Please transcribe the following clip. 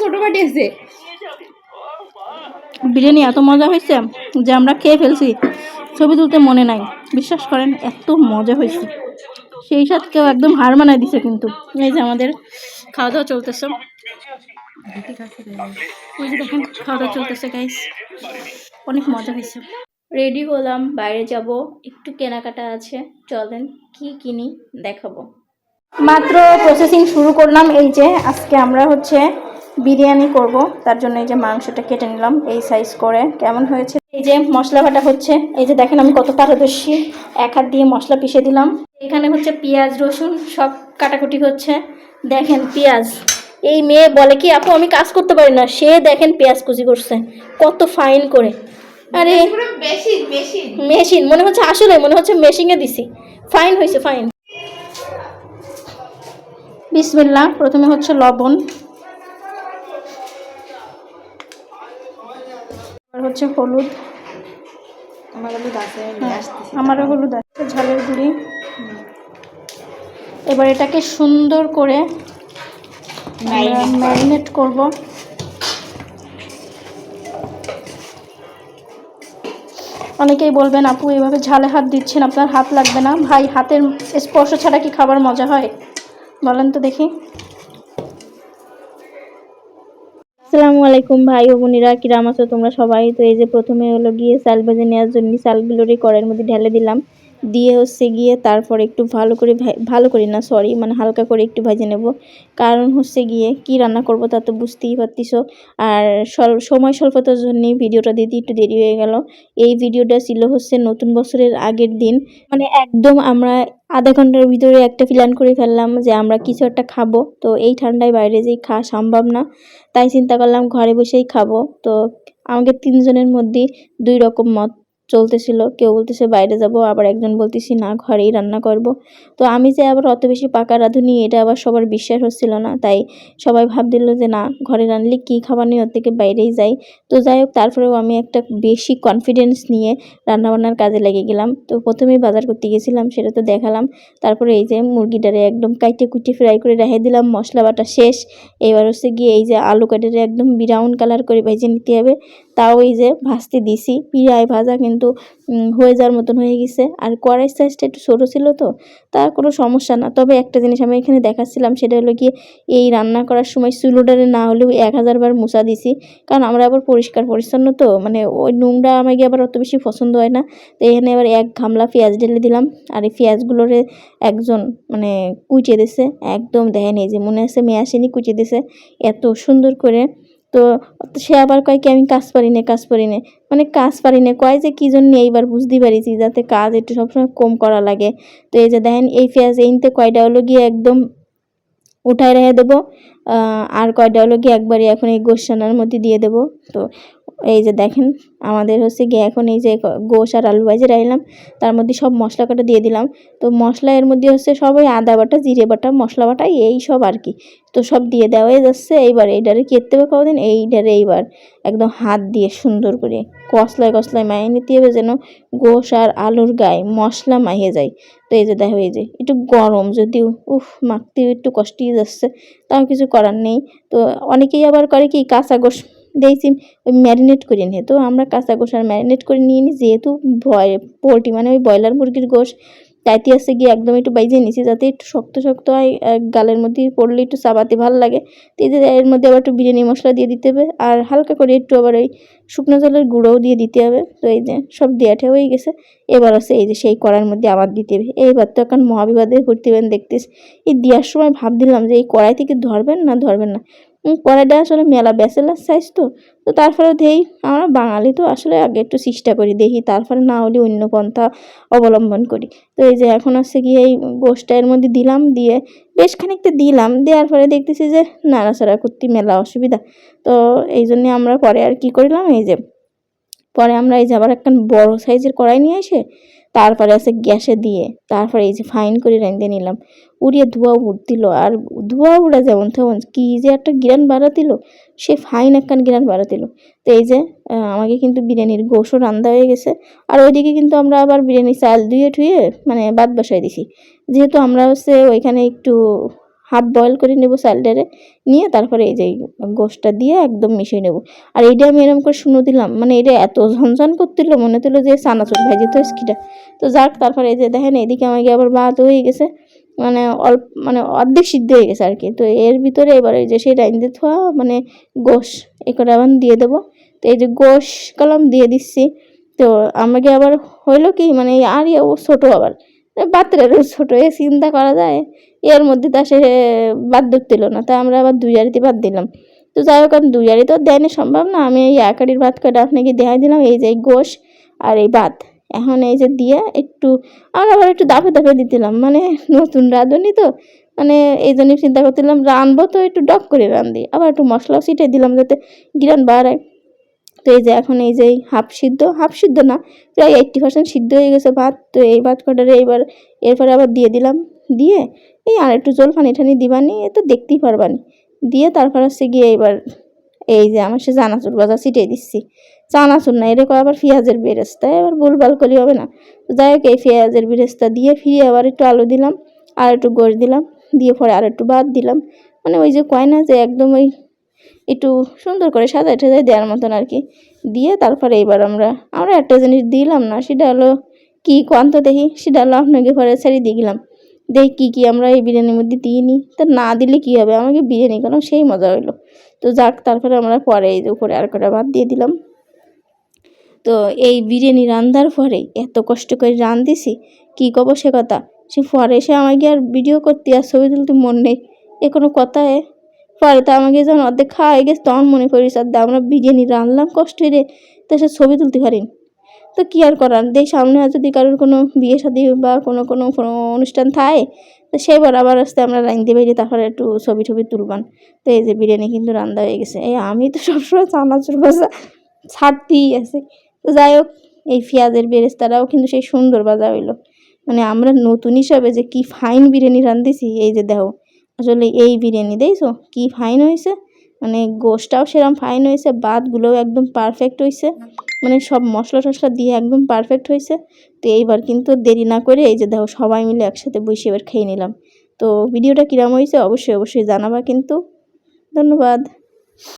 ছোট পাঠিয়েছে বিরিয়ানি এত মজা হয়েছে যে আমরা খেয়ে ফেলছি। ছবি তুলতে মনে নাই। বিশ্বাস করেন এত মজা হয়েছে। সেই সাথে কেউ একদম হার মানায় দিছে কিন্তু। এই যে আমাদের খাওয়া দাওয়া চলতেছে। ওই যে দেখেন খাওয়া দাওয়া চলতেছে গাইস অনেক মজা হয়েছে। রেডি হলাম বাইরে যাব। একটু কেনাকাটা আছে। চলেন কি কিনি দেখাবো। মাত্র প্রসেসিং শুরু করলাম। এই যে আজকে আমরা হচ্ছে বিরিয়ানি করব, তার জন্য এই যে মাংসটা কেটে নিলাম, এই সাইজ করে। কেমন হয়েছে? এই যে মশলা বাটা হচ্ছে, এই যে দেখেন আমি কত পারদর্শী। এক হাত দিয়ে মশলা পিষে দিলাম। এখানে হচ্ছে পেঁয়াজ, রসুন, সব কাটাকুটি হচ্ছে। দেখেন পেঁয়াজ। এই মেয়ে বলে কি, আপু, আমি কাজ করতে পারি না। সে দেখেন পেঁয়াজ কুচি করছে। কত ফাইন করে। আরে মেশিন মনে হচ্ছে আসলে, মনে হচ্ছে মেশিনে দিছি। ফাইন হয়েছে ফাইন বিসমিল্লা প্রথমে হচ্ছে লবণ। হচ্ছে হলুদ। আমার হলুদ আছে আমারও হলুদ আছে ঝালের গুঁড়ি। এবার এটাকে সুন্দর করা। ম্যারিনেট করব। অনেকেই বলবেন আপু এভাবে ঝালে হাত দিচ্ছেন আপনার হাত লাগবে না। ভাই হাতের স্পর্শ ছাড়া কি খাবার মজা হয়? বলেন তো দেখি। আসসালামু আলাইকুম ভাই ও বোনেরা, কিরাম আছো তোমরা সবাই? তো এই যে প্রথমে হলো গিয়ে চাল ভেজে নেওয়ার জন্য চালগুলোরই কড়াইয়ের মধ্যে ঢেলে দিলাম। দিয়ে হচ্ছে গিয়ে তারপর একটু ভালো করে ভালো করে না সরি মানে হালকা করে একটু ভেজে নেব। কারণ হচ্ছে গিয়ে কি রান্না করব তা তো বুঝতেই পারতিস। আর সময় স্বল্পতার জন্য ভিডিওটা দিতে একটু দেরি হয়ে গেল। এই ভিডিওটা ছিল হচ্ছে নতুন বছরের আগের দিন। মানে একদম আমরা আধা ঘণ্টার ভিতরে একটা প্ল্যান করে ফেললাম যে আমরা কিছু একটা খাব। তো এই ঠান্ডায় বাইরে যেই খাওয়া সম্ভব না। তাই চিন্তা করলাম ঘরে বসেই খাব। তো আমাদের তিনজনের মধ্যে দুই রকম মত। চলতেছিল, কেউ বলতেছে, বাইরে যাব, আবার একজন বলতেছি, না, ঘরেই রান্না করব। তো আমি যে আবার অত বেশি পাকা রাঁধুনি, এটা আবার সবার বিশ্বাস হচ্ছিল না। তাই সবাই ভাবদিল যে, না, ঘরে রান্নলে কী খাবার নিয়ে ওর থেকে বাইরেই যাই? তো যাই হোক, তারপরেও আমি একটা বেশি কনফিডেন্স নিয়ে রান্নাবান্নার কাজে লেগে গেলাম। তো প্রথমেই বাজার করতে গেছিলাম, সেটা তো দেখালাম। তারপরে এই যে মুরগিটারে একদম কাইটে কুইটে ফ্রাই করে রেখে দিলাম মশলা বাটা শেষ। এবার হচ্ছে গিয়ে এই যে আলু কাটের একদম ব্রাউন কালার করে ভেজে নিতে হবে। তাও এই যে ভাজতে দিছি। পিঁয়াজ ভাজা কিন্তু হয়ে যাওয়ার মতন হয়ে গেছে। আর কড়াই সাইজটা একটু ছোটো ছিল তো, তার কোনো সমস্যা না। তবে একটা জিনিস আমি এখানে দেখাচ্ছিলাম, সেটা হলো গিয়ে এই রান্না করার সময় চুলোডারে না হলেও এক হাজার বার মুছা দিছি। কারণ আমরা আবার পরিষ্কার পরিচ্ছন্ন তো মানে ওই নোংরা আমাকে আবার অত বেশি পছন্দ হয় না। তো এখানে আবার এক ঘামলা পেঁয়াজ ঢেলে দিলাম। আর এই পেঁয়াজগুলোরে একজন মানে কুচে দিছে। একদম দেখেন যে মনে আছে মেয়ে আসেনি কুচে দিছে। এত সুন্দর করে তো সে আবার কয় কি, আমি কাজ পারি না, কাজ পারি না। মানে কাজ পারি না, কয় যে কী জন্য এইবার বুঝতে পারিছি যাতে কাজ একটু সবসময় কম করা লাগে। তো এই যে দেখেন, এই পেঁয়াজ এইতে কয়টা হলো গিয়ে একদম উঠায় রেখে দেবো আর কয়টা হলো গিয়ে একবারই এখন এই গোসানার মধ্যে দিয়ে দেবো। তো এই যে দেখেন, আমাদের হচ্ছে গিয়ে এখন এই যে গোশ আর আলু ভাজে রাখলাম তার মধ্যে সব মশলা কাটা দিয়ে দিলাম। তো মশলা এর মধ্যে হচ্ছে সবাই আদা বাটা, জিরে বাটা, মশলা বাটা, এই সব আর কি। তো সব দিয়ে দেওয়াই যাচ্ছে এইবার, এইটারে কেটতে হবে কদিন? এইটারে এইবার একদম হাত দিয়ে সুন্দর করে কসলায় কসলায় মাইয়ে নিতে হবে যেন গোশ আর আলুর গায়ে মশলা মাইয়ে যায়। তো এই যে দেখো, এই যে একটু গরম যদিও, উফ মাখতে একটু কষ্টই যাচ্ছে, তাও কিছু করার নেই। তো অনেকেই আবার করে কি, কাঁচা গোশ ওই ম্যারিনেট করে নিয়ে তো আমরা কাঁচা গোশ আর ম্যারিনেট করে নিয়ে নিই যেহেতু পোলট্রি মানে ওই ব্রয়লার মুরগির গোশ তাইতে আছে গিয়ে একদম একটু বাইজে নিছি, যাতে একটু শক্ত শক্ত হয় গালের মধ্যে পড়লে একটু চাবাতে ভালো লাগে। তো এর মধ্যে আবার একটু বিরিয়ানি মশলা দিয়ে দিতে হবে, আর হালকা করে একটু আবার ওই শুকনো জলের গুঁড়োও দিয়ে দিতে হবে। তো এই যে সব দেওয়াটা হয়ে গেছে। এবার আছে এই যে সেই কড়ার মধ্যে আবার দিতে হবে। এইবার তো এখন মহাবিবাদে ভর্তি হবেন দেখতেছ। এই দেওয়ার সময় ভাব দিলাম যে এই কড়াই থেকে ধরবেন না ধরবেন না। কড়াইটা আসলে মেলা ব্যাচেলার সাইজ তো। তো তারপরে দেই, আমরা বাঙালি তো আসলে আগে একটু চেষ্টা করি দেখি, তারপরে না হলে অন্য পন্থা অবলম্বন করি। তো এই যে এখন হচ্ছে গিয়ে এই গোষ্ঠটা এর মধ্যে দিলাম, দিয়ে বেশ খানিকটা দিলাম, দেওয়ার পরে দেখতেছি যে নাড়াচাড়া করতে মেলা অসুবিধা। তো এই জন্যে আমরা পরে আর কি করলাম, এই যে পরে আমরা এই যে আবার একটা বড় সাইজের কড়াই নিয়ে এসে তারপরে আছে গ্যাসে দিয়ে, তারপরে এই যে ফাইন করে রেঁধে নিলাম। উড়িয়ে ধোঁয়া উঠতিল আর ধোয়া উড়া যেমন তেমন, কি যে একটা গ্রান বাড়াতিল, সে ফাইন একখান গ্রান বাড়াতিল। তো এই যে আমাকে কিন্তু বিরিয়ানির গোসও রান্দা হয়ে গেছে। আর ওইদিকে কিন্তু আমরা আবার বিরিয়ানি চাল ধুয়ে ঠুয়ে মানে বাদ বসাই দিছি। যেহেতু আমরা হচ্ছে ওইখানে একটু হাফ বয়েল করে নেব চালটারে নিয়ে তারপরে এই যে গোশটা দিয়ে একদম মিশিয়ে নেব। আর এইটা আমি এরকম করে শুনে দিলাম মানে এটা এত ঝনঝন করছিল মনে হচ্ছিল যে চানাচুর ভাজি তো স্কিটা তো যাক, তারপরে এই যে দেখেন, এদিকে আমাকে আবার ভাত হয়ে গেছে মানে অল্প মানে অর্ধেক সিদ্ধ হয়ে গেছে আর কি। তো এর ভিতরে এবার এই যে সেই রাইন দিয়ে থোয়া মানে গোশ এ করে আবার দিয়ে দেবো। তো এই যে গোশ কলম দিয়ে দিচ্ছি, তো আমাকে আবার হইল কি মানে আর ও ছোটো আবার। বাচ্চারও ছোটো এ চিন্তা করা যায়। এর মধ্যে তা সে বাদ দিল না তাই আমরা আবার দুই আড়িতে বাদ দিলাম। তো যাই হোক দুই আড়ি তো দেয়নি সম্ভব না। আমি এই এক আড়ির ভাত কটা আপনাকে দেখাই দিলাম, এই যে গোশ আর এই ভাত। এখন এই যে দিয়ে একটু, আমরা আবার একটু দাপে দাপে দিতেলাম মানে নতুন রাঁধুনি তো। মানে এই জন্যই চিন্তা করছিলাম রানবো তো একটু ডক করে রান্ধি আবার একটু মশলাও ছিটে দিলাম যাতে গিরান বাড়ায়। তো এই যে এখন এই যে হাফ সিদ্ধ হাফ সিদ্ধ না, প্রায় এইট্টি পার্সেন্ট সিদ্ধ হয়ে গেছে ভাত। তো এই ভাত কটারে এইবার, এরপরে আবার দিয়ে দিলাম। দিয়ে এই আর একটু জল পানি ঠানি দিবানি, এ তো দেখতেই পারবানি। দিয়ে তারপর হচ্ছে গিয়ে এবার এই যে আমার সে চানাচুর ভাজা ছিটিয়ে দিচ্ছি। চানাচুর না, এরকম আবার পেঁয়াজের বেরেস্তা এবার ভুলভাল করলে হবে না। যাই হোক, এই পেঁয়াজের বেরেস্তা দিয়ে ফিরে আবার একটু আলু দিলাম, আর একটু গোশ দিলাম। দিয়ে পরে আর একটু ভাত দিলাম। মানে ওই যে কয় না যে একদম ওই একটু সুন্দর করে সাজাই টাজাই দেওয়ার মতন আর কি। দিয়ে তারপরে এবার আমরা আমরা একটা জিনিস দিলাম না, সেটা হলো কি কোয়ান্ত দেখি, সেটা হলো আপনাকে পরে ছেড়ে দিয়ে গেলাম। দেখি কী কী আমরা এই বিরিয়ানির মধ্যে দিইনি তা না দিলে কী হবে? আমাকে বিরিয়ানি কেন? সেই মজা হইল। তো যাক, তারপরে আমরা পরে এই যে উপরে আর কটা ভাত দিয়ে দিলাম। তো এই বিরিয়ানি রান্নার পরে এত কষ্ট করে রান্ধিছি কী কব সে কথা? সে পরে এসে আমাকে আর ভিডিও করতে আর ছবি তুলতে মন নেই। এ কোনো কথা এ? পরে তো আমাকে যখন অর্ধেক খাওয়া হয়ে গেছে, তখন মনে করি, স্যার আমরা বিরিয়ানি রান্নলাম কষ্ট রে। তো সে ছবি তুলতে পারিনি? তো কী আর করার? দেখ, সামনে যদি কারোর কোনো বিয়ে শাদী বা কোনো কোনো কোনো অনুষ্ঠান থাকে, তো সেবার আবার আসতে আমরা লাইন রাঁধতে পারি তারপরে একটু ছবি টবি তুলবান। তো এই যে বিরিয়ানি কিন্তু রান্না হয়ে গেছে। এই আমি তো সবসময় চানাচুর ভাজা ছাড়তেই আছে। তো যাই হোক, এই পেঁয়াজের বেরেস্তারাও কিন্তু সেই সুন্দর বাজা হইল। মানে আমরা নতুন হিসাবে যে কি ফাইন বিরিয়ানি রাঁধতেছি, এই যে দেখো আসলে এই বিরিয়ানি, দেখছ? কি ফাইন হয়েছে মানে গোশটাও সেরকম ফাইন হয়েছে বাদগুলোও একদম পারফেক্ট হয়েছে মানে সব মশলা টশলা দিয়ে একদম পারফেক্ট হয়েছে তো এইবার কিন্তু দেরি না করে এই যে দেখো সবাই মিলে একসাথে বসে এবার খেয়ে নিলাম। তো ভিডিওটা কীরকম হয়েছে অবশ্যই অবশ্যই জানাবা কিন্তু। ধন্যবাদ।